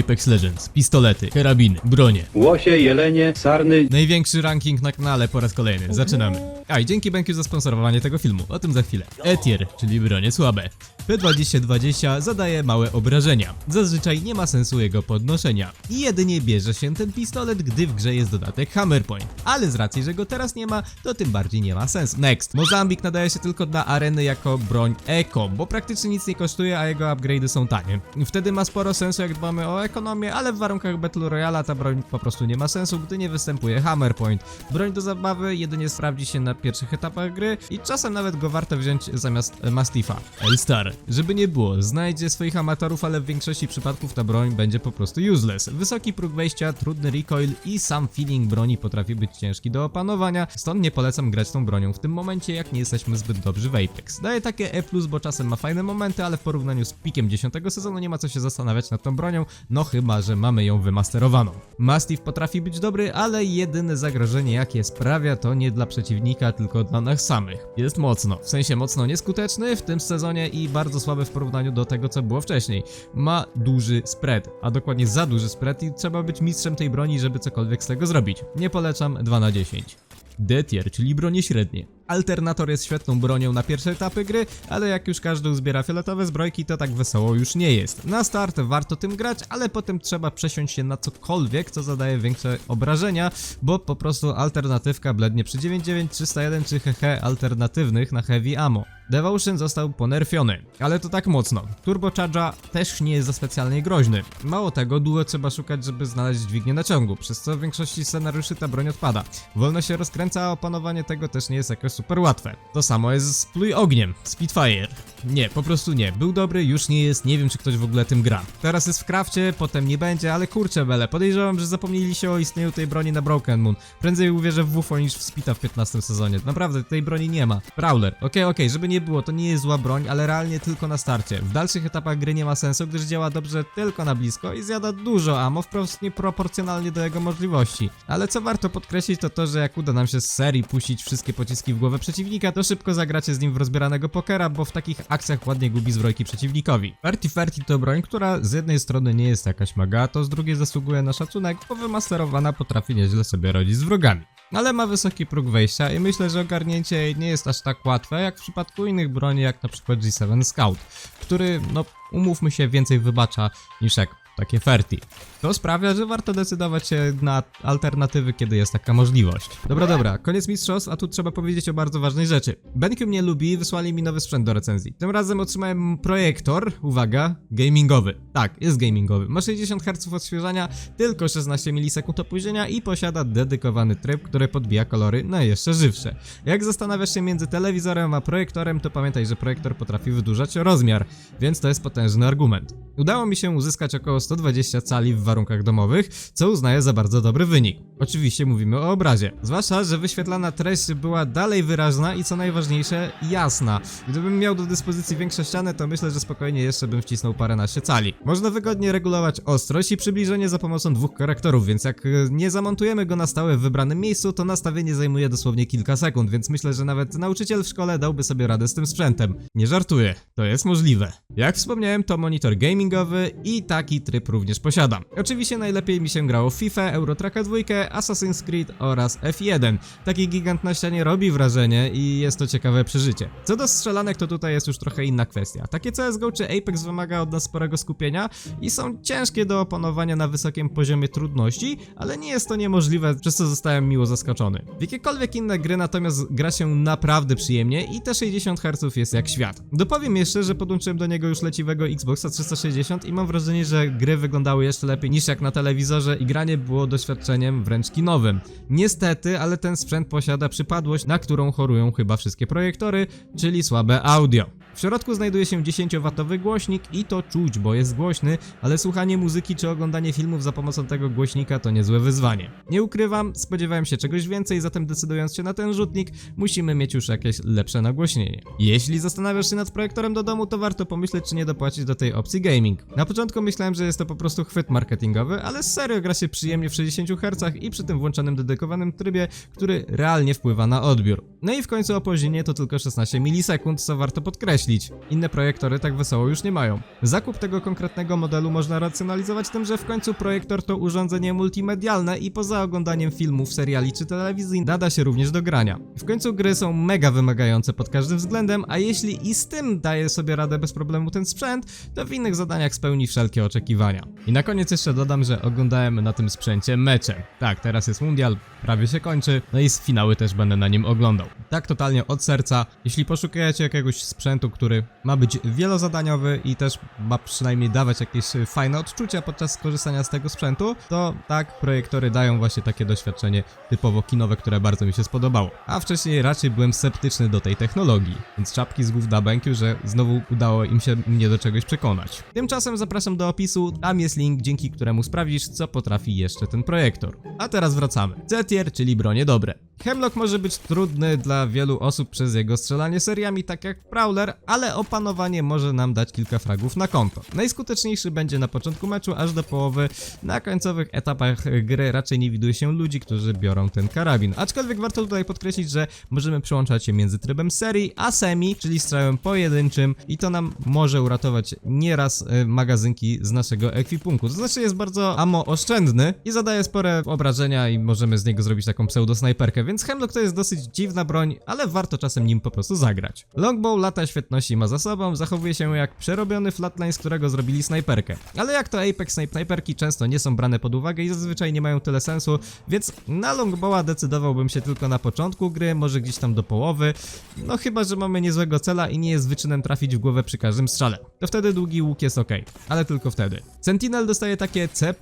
Apex Legends, pistolety, karabiny, bronie. Łosie, jelenie, sarny, Największy ranking na kanale po raz kolejny. Zaczynamy. A i dzięki BenQ za sponsorowanie tego filmu. O tym za chwilę. Etier, czyli bronie słabe. P2020 zadaje małe obrażenia. Zazwyczaj nie ma sensu jego podnoszenia. I jedynie bierze się ten pistolet, gdy w grze jest dodatek Hammer Point. Ale z racji, że go teraz nie ma, to tym bardziej nie ma sensu. Next. Mozambik nadaje się tylko dla areny jako broń eko, bo praktycznie nic nie kosztuje, a jego upgrade'y są tanie. Wtedy ma sporo sensu, jak dbamy o ekonomię, ale w warunkach Battle Royale ta broń po prostu nie ma sensu, gdy nie występuje Hammer Point. Broń do zabawy jedynie sprawdzi się na pierwszych etapach gry i czasem nawet go warto wziąć zamiast e, Mastifa. L-Star. Żeby nie było, znajdzie swoich amatorów, ale w większości przypadków ta broń będzie po prostu useless. Wysoki próg wejścia, trudny recoil i sam feeling broni potrafi być ciężki do opanowania, stąd nie polecam grać tą bronią w tym momencie, jak nie jesteśmy zbyt dobrzy w Apex. Daje takie E+, bo czasem ma fajne momenty, ale w porównaniu z pikiem 10 sezonu nie ma co się zastanawiać nad tą bronią, no chyba, że mamy ją wymasterowaną. Mastiff potrafi być dobry, ale jedyne zagrożenie jakie sprawia to nie dla przeciwnika, tylko dla nas samych. Jest mocno, w sensie mocno nieskuteczny w tym sezonie i bardzo słaby w porównaniu do tego co było wcześniej. Ma duży spread, a dokładnie za duży spread i trzeba być mistrzem tej broni, żeby cokolwiek z tego zrobić. Nie polecam 2 na 10. D-tier, czyli bronie średnie. Alternator jest świetną bronią na pierwsze etapy gry, ale jak już każdy uzbiera fioletowe zbrojki, to tak wesoło już nie jest. Na start warto tym grać, ale potem trzeba przesiąść się na cokolwiek, co zadaje większe obrażenia, bo po prostu alternatywka blednie przy 99, 301 czy hehe alternatywnych na heavy ammo. Devotion został ponerfiony, ale to tak mocno. Turbocharge'a też nie jest za specjalnie groźny. Mało tego, długo trzeba szukać, żeby znaleźć dźwignię naciągu, przez co w większości scenariuszy ta broń odpada. Wolno się rozkręca, a opanowanie tego też nie jest jakoś super łatwe. To samo jest z Pluj Ogniem, Spitfire. Nie, po prostu nie. Był dobry, już nie jest, nie wiem czy ktoś w ogóle tym gra. Teraz jest w krafcie, potem nie będzie, ale kurczę bele, podejrzewam, że zapomnieli się o istnieniu tej broni na Broken Moon. Prędzej uwierzę w WFO niż w Spita w 15 sezonie. Naprawdę, tej broni nie ma. Prowler, okej, okej, żeby nie było, to nie jest zła broń, ale realnie tylko na starcie. W dalszych etapach gry nie ma sensu, gdyż działa dobrze tylko na blisko i zjada dużo ammo wprost nieproporcjonalnie do jego możliwości. Ale co warto podkreślić to to, że jak uda nam się z serii puścić wszystkie pociski w głowę przeciwnika, to szybko zagracie z nim w rozbieranego pokera, bo w takich akcjach ładnie gubi zbrojki przeciwnikowi. Ferti Ferti to broń, która z jednej strony nie jest jakaś maga, to z drugiej zasługuje na szacunek, bo wymasterowana potrafi nieźle sobie radzić z wrogami. Ale ma wysoki próg wejścia i myślę, że ogarnięcie jej nie jest aż tak łatwe jak w przypadku innych broni, jak na przykład G7 Scout, który, no umówmy się, więcej wybacza niż jak takie Ferti. To sprawia, że warto decydować się na alternatywy, kiedy jest taka możliwość. Dobra, dobra, koniec mistrzostw, a tu trzeba powiedzieć o bardzo ważnej rzeczy. BenQ mnie lubi i wysłali mi nowy sprzęt do recenzji. Tym razem otrzymałem projektor, uwaga, gamingowy. Tak, jest gamingowy. Ma 60 Hz odświeżania, tylko 16 milisekund opóźnienia i posiada dedykowany tryb, który podbija kolory na jeszcze żywsze. Jak zastanawiasz się między telewizorem a projektorem, to pamiętaj, że projektor potrafi wydłużać rozmiar, więc to jest potężny argument. Udało mi się uzyskać około 120 cali w warunkach domowych, co uznaję za bardzo dobry wynik. Oczywiście mówimy o obrazie. Zwłaszcza, że wyświetlana treść była dalej wyraźna i co najważniejsze, jasna. Gdybym miał do dyspozycji większe ściany, to myślę, że spokojnie jeszcze bym wcisnął paręnaście cali. Można wygodnie regulować ostrość i przybliżenie za pomocą dwóch korektorów, więc jak e, nie zamontujemy go na stałe w wybranym miejscu, to nastawienie zajmuje dosłownie kilka sekund, więc myślę, że nawet nauczyciel w szkole dałby sobie radę z tym sprzętem. Nie żartuję, to jest możliwe. Jak wspomniałem, to monitor gamingowy i taki tryb również posiadam. Oczywiście najlepiej mi się grało FIFA, Eurotracka 2, Assassin's Creed oraz F1. Taki gigant na ścianie robi wrażenie i jest to ciekawe przeżycie. Co do strzelanek, to tutaj jest już trochę inna kwestia. Takie CSGO czy Apex wymaga od nas sporego skupienia i są ciężkie do opanowania na wysokim poziomie trudności, ale nie jest to niemożliwe, przez co zostałem miło zaskoczony. W jakiekolwiek inne gry natomiast gra się naprawdę przyjemnie i te 60 Hz jest jak świat. Dopowiem jeszcze, że podłączyłem do niego już leciwego Xboxa 360 i mam wrażenie, że gry wyglądały jeszcze lepiej niż jak na telewizorze i granie było doświadczeniem wręcz kinowym. Niestety, ale ten sprzęt posiada przypadłość, na którą chorują chyba wszystkie projektory, czyli słabe audio. W środku znajduje się 10W głośnik i to czuć, bo jest głośny, ale słuchanie muzyki czy oglądanie filmów za pomocą tego głośnika to niezłe wyzwanie. Nie ukrywam, spodziewałem się czegoś więcej, zatem decydując się na ten rzutnik, musimy mieć już jakieś lepsze nagłośnienie. Jeśli zastanawiasz się nad projektorem do domu, to warto pomyśleć, czy nie dopłacić do tej opcji gaming. Na początku myślałem, że jest jest to po prostu chwyt marketingowy, ale serio gra się przyjemnie w 60 Hz i przy tym włączonym dedykowanym trybie, który realnie wpływa na odbiór. No i w końcu opóźnienie to tylko 16 milisekund, co warto podkreślić. Inne projektory tak wesoło już nie mają. Zakup tego konkretnego modelu można racjonalizować tym, że w końcu projektor to urządzenie multimedialne i poza oglądaniem filmów, seriali czy telewizji nada się również do grania. W końcu gry są mega wymagające pod każdym względem, a jeśli i z tym daje sobie radę bez problemu ten sprzęt, to w innych zadaniach spełni wszelkie oczekiwania. I na koniec jeszcze dodam, że oglądałem na tym sprzęcie mecze. Tak, teraz jest mundial, prawie się kończy, no i z finały też będę na nim oglądał. Tak totalnie od serca. Jeśli poszukujecie jakiegoś sprzętu, który ma być wielozadaniowy i też ma przynajmniej dawać jakieś fajne odczucia podczas korzystania z tego sprzętu, to tak, projektory dają właśnie takie doświadczenie typowo kinowe, które bardzo mi się spodobało. A wcześniej raczej byłem sceptyczny do tej technologii, więc czapki z głów da bękiu, że znowu udało im się mnie do czegoś przekonać. Tymczasem zapraszam do opisu, tam jest link, dzięki któremu sprawdzisz, co potrafi jeszcze ten projektor. A teraz wracamy. C-tier, czyli bronie dobre. Hemlock może być trudny dla wielu osób przez jego strzelanie seriami, tak jak Prowler, ale opanowanie może nam dać kilka fragów na konto. Najskuteczniejszy będzie na początku meczu, aż do połowy. Na końcowych etapach gry raczej nie widuje się ludzi, którzy biorą ten karabin. Aczkolwiek warto tutaj podkreślić, że możemy przełączać się między trybem serii a semi, czyli strzałem pojedynczym i to nam może uratować nieraz y, magazynki z naszego ekwipunku. To znaczy jest bardzo ammo oszczędny i zadaje spore obrażenia i możemy z niego zrobić taką pseudo-snajperkę, więc Hemlock to jest dosyć dziwna broń, ale warto czasem nim po prostu zagrać. Longbow lata świetności ma za sobą, zachowuje się jak przerobiony flatline, z którego zrobili snajperkę. Ale jak to Apex snajperki często nie są brane pod uwagę i zazwyczaj nie mają tyle sensu, więc na Longbowa decydowałbym się tylko na początku gry, może gdzieś tam do połowy, no chyba, że mamy niezłego cela i nie jest wyczynem trafić w głowę przy każdym strzale. To wtedy długi łuk jest ok, ale tylko wtedy. Sentinel dostaje takie C+,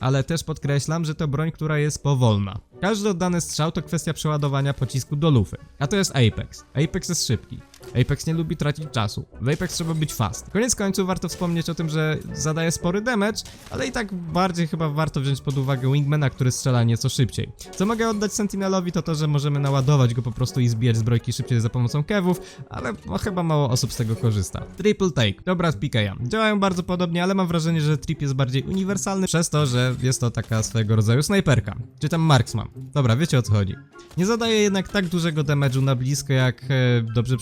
ale też podkreślam, że to broń, która jest powolna. Każdy oddany strzał to kwestia przeładowania pocisku do lufy. A to jest Apex. Apex jest szybki. Apex nie lubi tracić czasu. W Apex trzeba być fast. Koniec końców warto wspomnieć o tym, że zadaje spory damage, ale i tak bardziej chyba warto wziąć pod uwagę Wingmana, który strzela nieco szybciej. Co mogę oddać Sentinelowi to to, że możemy naładować go po prostu i zbijać zbrojki szybciej za pomocą kewów, ale no, chyba mało osób z tego korzysta. Triple take. Dobra z PK'a. Działają bardzo podobnie, ale mam wrażenie, że trip jest bardziej uniwersalny przez to, że jest to taka swojego rodzaju snajperka. Czy tam marksman. Dobra, wiecie o co chodzi. Nie zadaje jednak tak dużego damage'u na blisko jak e, dobrze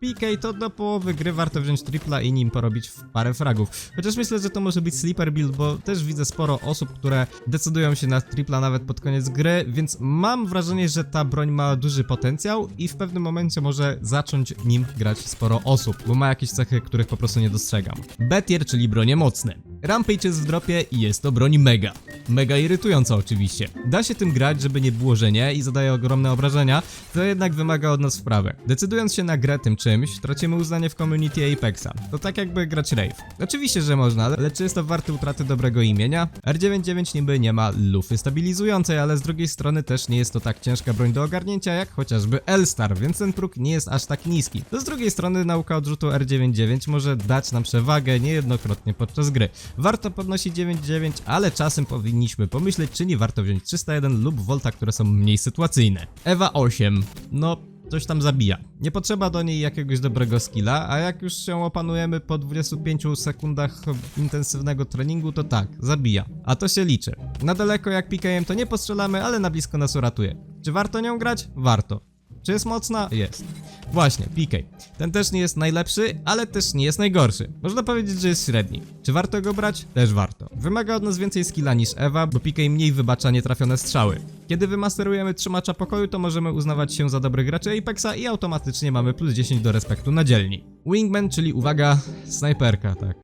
PK, to do połowy gry warto wziąć tripla i nim porobić w parę fragów. Chociaż myślę, że to może być sleeper build, bo też widzę sporo osób, które decydują się na tripla nawet pod koniec gry, więc mam wrażenie, że ta broń ma duży potencjał i w pewnym momencie może zacząć nim grać sporo osób, bo ma jakieś cechy, których po prostu nie dostrzegam. B-tier, czyli bronie mocne. Rampage jest w dropie i jest to broń mega. Mega irytująca oczywiście. Da się tym grać, żeby nie było, że i zadaje ogromne obrażenia, to jednak wymaga od nas wprawy. Decydując się na grę tym czymś, tracimy uznanie w community Apexa. To tak jakby grać Rave. Oczywiście, że można, ale czy jest to warte utraty dobrego imienia? R99 niby nie ma lufy stabilizującej, ale z drugiej strony też nie jest to tak ciężka broń do ogarnięcia jak chociażby L-Star, więc ten próg nie jest aż tak niski. To z drugiej strony nauka odrzutu R99 może dać nam przewagę niejednokrotnie podczas gry. Warto podnosić 9.9, ale czasem powinniśmy pomyśleć, czy nie warto wziąć 301 lub Volta, które są mniej sytuacyjne. Ewa 8, no coś tam zabija. Nie potrzeba do niej jakiegoś dobrego skilla, a jak już się opanujemy po 25 sekundach intensywnego treningu, to tak, zabija. A to się liczy. Na daleko jak PKM to nie postrzelamy, ale na blisko nas uratuje. Czy warto nią grać? Warto. Czy jest mocna? Jest. Właśnie, PK. Ten też nie jest najlepszy, ale też nie jest najgorszy. Można powiedzieć, że jest średni. Czy warto go brać? Też warto. Wymaga od nas więcej skilla niż Ewa, bo PK mniej wybacza nietrafione strzały. Kiedy wymasterujemy trzymacza pokoju, to możemy uznawać się za dobrych graczy Apexa i automatycznie mamy plus 10 do respektu na dzielni. Wingman, czyli uwaga, snajperka, tak.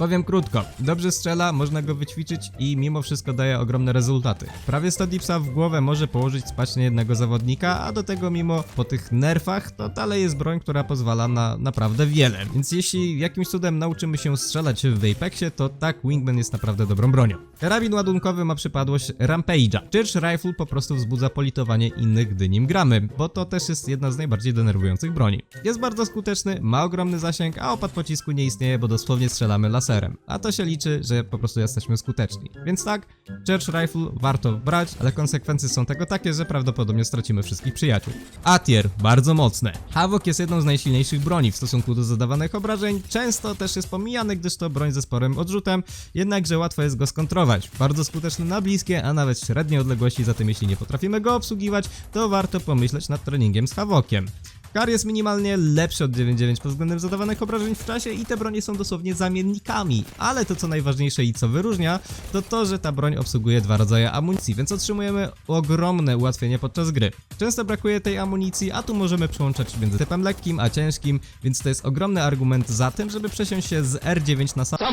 Powiem krótko, dobrze strzela, można go wyćwiczyć i mimo wszystko daje ogromne rezultaty. Prawie 100 dipsa w głowę może położyć spać jednego zawodnika, a do tego mimo po tych nerfach to dalej jest broń, która pozwala na naprawdę wiele. Więc jeśli jakimś cudem nauczymy się strzelać w Apexie, to tak Wingman jest naprawdę dobrą bronią. Karabin ładunkowy ma przypadłość Rampage'a. Church Rifle po prostu wzbudza politowanie innych, gdy nim gramy, bo to też jest jedna z najbardziej denerwujących broni. Jest bardzo skuteczny, ma ogromny zasięg, a opad pocisku nie istnieje, bo dosłownie strzelamy laserem. Agresorem, a to się liczy, że po prostu jesteśmy skuteczni. Więc tak, Church Rifle warto brać, ale konsekwencje są tego takie, że prawdopodobnie stracimy wszystkich przyjaciół. Atier, bardzo mocne. Havok jest jedną z najsilniejszych broni w stosunku do zadawanych obrażeń, często też jest pomijany, gdyż to broń ze sporym odrzutem, jednakże łatwo jest go skontrować. Bardzo skuteczny na bliskie, a nawet średnie odległości, zatem jeśli nie potrafimy go obsługiwać, to warto pomyśleć nad treningiem z Havokiem. Kar jest minimalnie lepszy od 9.9 pod względem zadawanych obrażeń w czasie i te bronie są dosłownie zamiennikami, ale to co najważniejsze i co wyróżnia, to to, że ta broń obsługuje dwa rodzaje amunicji, więc otrzymujemy ogromne ułatwienie podczas gry. Często brakuje tej amunicji, a tu możemy przełączać między typem lekkim a ciężkim, więc to jest ogromny argument za tym, żeby przesiąść się z R9 na sam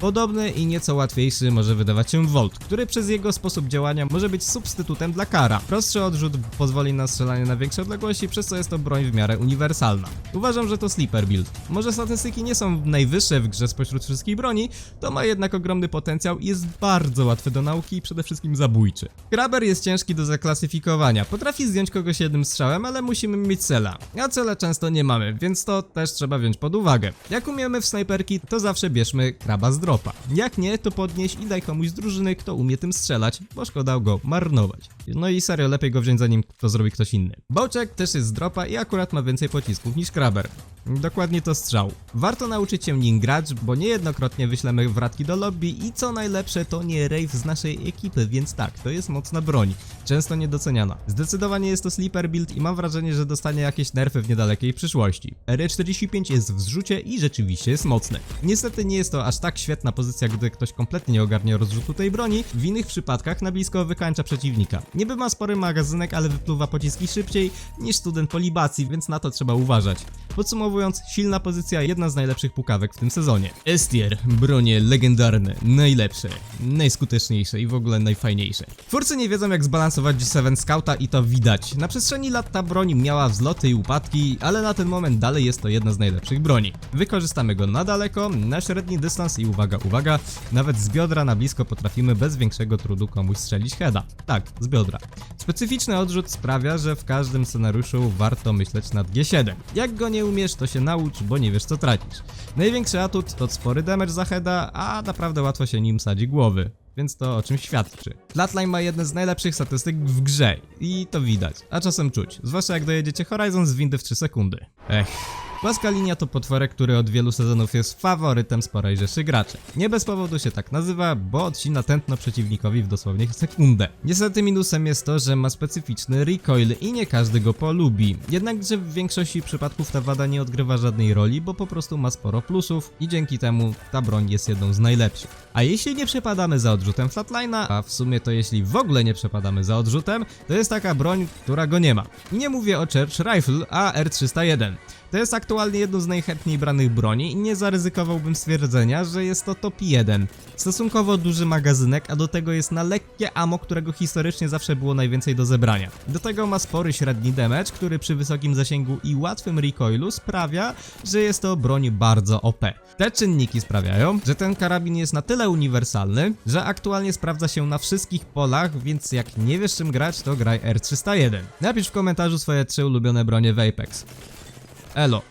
Podobny i nieco łatwiejszy może wydawać się Volt, który przez jego sposób działania może być substytutem dla kara. Prostszy odrzut pozwoli na strzelanie na większe odległości, przez co jest to broń w miarę uniwersalna. Uważam, że to sleeper build. Może statystyki nie są najwyższe w grze spośród wszystkich broni, to ma jednak ogromny potencjał i jest bardzo łatwy do nauki i przede wszystkim zabójczy. Kraber jest ciężki do zaklasyfikowania, potrafi zdjąć kogoś jednym strzałem, ale musimy mieć cela, a cele często nie mamy, więc to też trzeba wziąć pod uwagę. Jak umiemy w snajperki, to zawsze bierzmy kraba z Jak nie, to podnieś i daj komuś z drużyny, kto umie tym strzelać, bo szkoda go marnować. No i serio, lepiej go wziąć zanim to zrobi ktoś inny. Boczek też jest z dropa i akurat ma więcej pocisków niż kraber. Dokładnie to strzał. Warto nauczyć się nim grać, bo niejednokrotnie wyślemy wratki do lobby i co najlepsze to nie rave z naszej ekipy, więc tak, to jest mocna broń. Często niedoceniana. Zdecydowanie jest to sleeper build i mam wrażenie, że dostanie jakieś nerfy w niedalekiej przyszłości. R45 jest w zrzucie i rzeczywiście jest mocny. Niestety nie jest to aż tak świetna pozycja, gdy ktoś kompletnie nie ogarnia rozrzutu tej broni, w innych przypadkach na blisko wykańcza przeciwnika. Niby ma spory magazynek, ale wypluwa pociski szybciej niż student po libacji, więc na to trzeba uważać. Podsumowując, silna pozycja, jedna z najlepszych pukawek w tym sezonie. Estier, bronie legendarne, najlepsze, najskuteczniejsze i w ogóle najfajniejsze. Twórcy nie wiedzą jak zbalansować G7 Scouta i to widać. Na przestrzeni lat ta broń miała wzloty i upadki, ale na ten moment dalej jest to jedna z najlepszych broni. Wykorzystamy go na daleko, na średni dystans i uwaga, uwaga, nawet z biodra na blisko potrafimy bez większego trudu komuś strzelić heada. Tak, z biodra. Specyficzny odrzut sprawia, że w każdym scenariuszu warto myśleć nad G7. Jak go nie umiesz, to się naucz, bo nie wiesz co tracisz. Największy atut to spory damage za heada, a naprawdę łatwo się nim sadzi głowy. Więc to o czym świadczy. Flatline ma jedne z najlepszych statystyk w grze i to widać, a czasem czuć, zwłaszcza jak dojedziecie Horizon z windy w 3 sekundy. Ech. Płaska linia to potworek, który od wielu sezonów jest faworytem sporej rzeszy graczy. Nie bez powodu się tak nazywa, bo odcina tętno przeciwnikowi w dosłownie sekundę. Niestety minusem jest to, że ma specyficzny recoil i nie każdy go polubi. Jednakże w większości przypadków ta wada nie odgrywa żadnej roli, bo po prostu ma sporo plusów i dzięki temu ta broń jest jedną z najlepszych. A jeśli nie przepadamy za odrzutem Flatline'a, a w sumie to jeśli w ogóle nie przepadamy za odrzutem, to jest taka broń, która go nie ma. Nie mówię o Church Rifle, a R301. To jest aktualnie jedno z najchętniej branych broni i nie zaryzykowałbym stwierdzenia, że jest to top 1. Stosunkowo duży magazynek, a do tego jest na lekkie ammo, którego historycznie zawsze było najwięcej do zebrania. Do tego ma spory średni damage, który przy wysokim zasięgu i łatwym recoilu sprawia, że jest to broń bardzo OP. Te czynniki sprawiają, że ten karabin jest na tyle uniwersalny, że aktualnie sprawdza się na wszystkich polach, więc jak nie wiesz czym grać, to graj R301. Napisz w komentarzu swoje trzy ulubione bronie w Apex. L